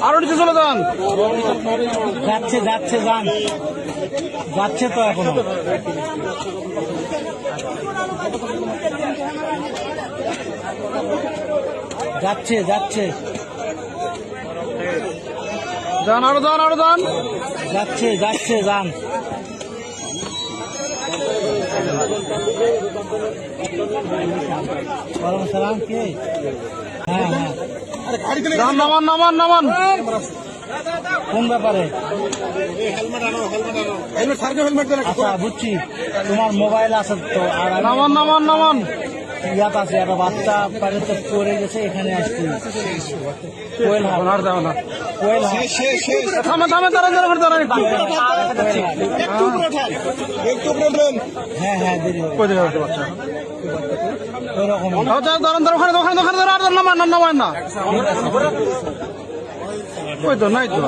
আরও নিচে চলে যান। যাচ্ছে যাচ্ছে যান। যাচ্ছে তো এখন। যাচ্ছে যাচ্ছে। যান আরও যান আরও যান। যাচ্ছে যাচ্ছে যান। সালাম কে? হ্যাঁ হ্যাঁ। নামান নামান নামান কোন ব্যাপারে? আচ্ছা বুঝছি। তোমার মোবাইল আছে তো আর নামান নামান নামান। ইয়াত আছে একটা বাচ্চা পড়ে গেছে এখানে আসছি। কোয়েল না। থামে থামে দাঁড়ান একটু হ্যাঁ হ্যাঁ দেরি হবে বাচ্চা? দাঁড়ান দাঁড়ান, ওখানে ওখানে ওখানে, দাঁড়ান, আর নামান না নামান না ওই তো, নাই তো।